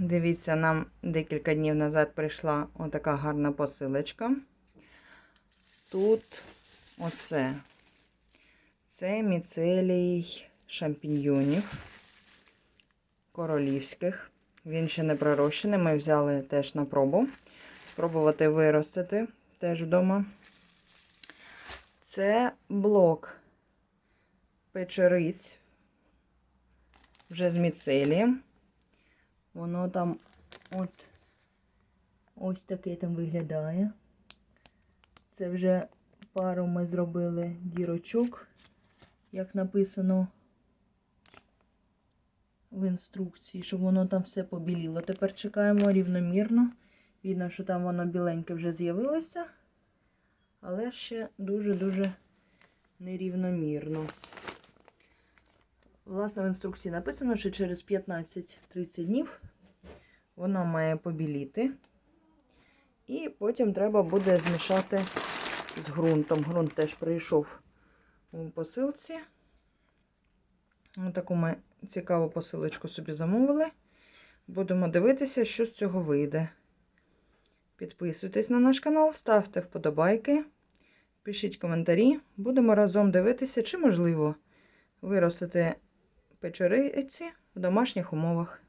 Дивіться, нам декілька днів назад прийшла отака гарна посилочка. Тут оце. Це міцелій шампіньйонів королівських. Він ще не пророщений. Ми взяли теж на пробу. Спробувати виростити теж вдома. Це блок печериць вже з міцелієм. Воно там от ось таке там виглядає. Це вже пару ми зробили дірочок, як написано в інструкції, щоб воно там все побіліло. Тепер чекаємо рівномірно. Видно, що там воно біленьке вже з'явилося, але ще дуже-дуже нерівномірно. Власне, в інструкції написано, що через 15-30 днів воно має побіліти. І потім треба буде змішати з ґрунтом. Ґрунт теж прийшов у посилці. Ось таку ми цікаву посилочку собі замовили. Будемо дивитися, що з цього вийде. Підписуйтесь на наш канал, ставте вподобайки, пишіть коментарі. Будемо разом дивитися, чи можливо виростити печериці в домашніх умовах.